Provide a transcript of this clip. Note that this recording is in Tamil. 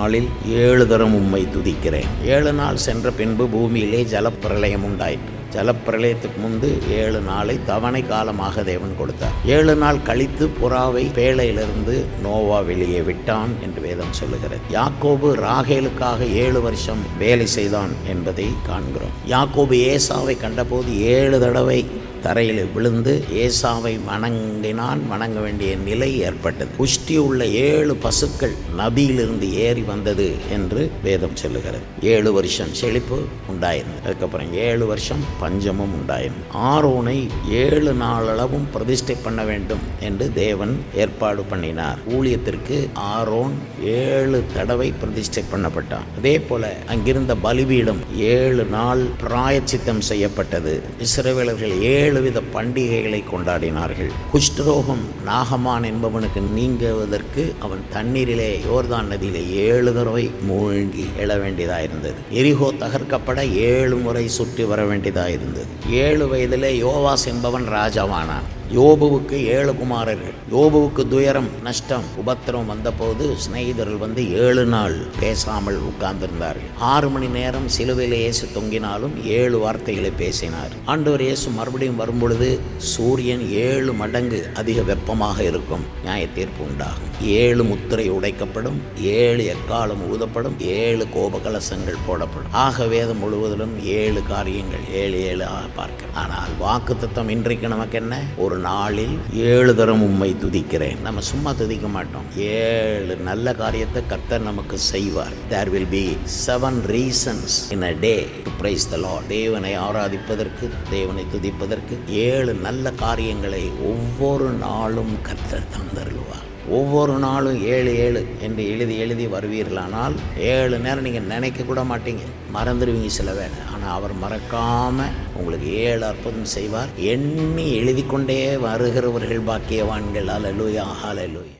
நாளில் ஏழு தரம் உம்மை துதிக்கிறேன். ஏழு நாள் சென்ற பின்பு பூமியிலே ஜலப்பிரளயம் உண்டாயிற்று. ஜலப்பிரளயத்துக்கு முன்பு ஏழு நாளை தவணை காலமாக தேவன் கொடுத்தார். ஏழு நாள் கழித்து புறாவை பேழையிலிருந்து நோவா வெளியே விட்டான் என்று வேதம் சொல்லுகிறது. யாக்கோபு ராகேலுக்காக ஏழு வருஷம் வேலை செய்தான் என்பதை காண்கிறோம். யாக்கோபு ஏசாவை கண்டபோது ஏழு தடவை தரையில் விழுந்து ஏசாவை வணங்கினான். வணங்க வேண்டிய நிலை ஏற்பட்டது. புஷ்டி உள்ள ஏழு பசுக்கள் நபியிலிருந்து ஏறி வந்தது என்று வேதம் சொல்லுகிறது. ஏழு வருஷம் செழிப்பு உண்டாயிருந்தது. அதுக்கப்புறம் ஏழு வருஷம் பஞ்சமும் உண்டாயும் ஆரோனை ஏழு நாளளவும் பிரதிஷ்டை பண்ண வேண்டும் என்று தேவன் ஏற்பாடு பண்ணினார். ஊழியத்திற்கு ஆரோன் ஏழு தடவை பிரதிஷ்டை பண்ணப்பட்டான். அதே போல அங்கிருந்த பலிபீடம் ஏழு நாள் பிராயச்சித்தம் செய்யப்பட்டது. இஸ்ரவேலர்கள் ஏழு வித பண்டிகைகளை கொண்டாடினார்கள். குஷ்டரோகம் நாகமான் என்பவனுக்கு நீங்குவதற்கு அவன் தண்ணீரிலே யோர்தான் நதியிலே ஏழு தடவை மூழ்கி எழ வேண்டியதாயிருந்தது. எரிகோ தகர்க்கப்பட ஏழு முறை சுற்றி வர இருந்தது. ஏழு வயதிலே யோவாஸ் என்பவன் ராஜாவானான். யோபுவுக்கு ஏழு குமாரர்கள். யோபுவுக்கு துயரம் நஷ்டம் உபத்திரம் வந்தபோது சிநேகிதர்கள் வந்து ஏழு நாள் பேசாமல் உட்கார்ந்திருந்தார்கள். ஆறு மணி நேரம் சிலுவையில் இயேசு தொங்கினாலும் ஏழு வார்த்தைகளை பேசினார். ஆண்டவர் இயேசு மறுபடியும் வரும்பொழுது சூரியன் ஏழு மடங்கு அதிக வெப்பமாக இருக்கும். நியாய தீர்ப்பு உண்டாகும். ஏழு முத்திரை உடைக்கப்படும் ஏழு எக்காலம் ஊதப்படும் ஏழு கோபகலசங்கள் போடப்படும். ஆக வேதம் முழுவதிலும் ஏழு காரியங்கள் ஏழு ஏழு ஆக பார்க்க. ஆனால் வாக்குத்தத்தம் இன்றைக்கு நமக்கு என்ன ஒரு நாளில் ஏழு தரம் உண்மை துதிக்கிறேன். நம்ம சும்மா துதிக்க மாட்டோம். ஏழு நல்ல காரியத்தை கர்த்தர் நமக்கு செய்வார். There will be seven reasons in a day to praise the Lord தேவனை ஆராதிப்பதற்கு தேவனை துதிப்பதற்கு ஏழு நல்ல காரியங்களை ஒவ்வொரு நாளும் கர்த்தர் தந்தருள்வார். ஒவ்வொரு நாளும் ஏழு ஏழு என்று எழுதி எழுதி வருவீர்களானால் ஏழு நேரம் நீங்கள் நினைக்க கூட மாட்டீங்க. மறந்துடுவீங்க சில வேலை ஆனால் அவர் மறக்காமல் உங்களுக்கு ஏழு அற்புதம் செய்வார். எண்ணி எழுதி கொண்டே வருகிறவர்கள் பாக்கியவான்கள். அலலுயா அலலுயா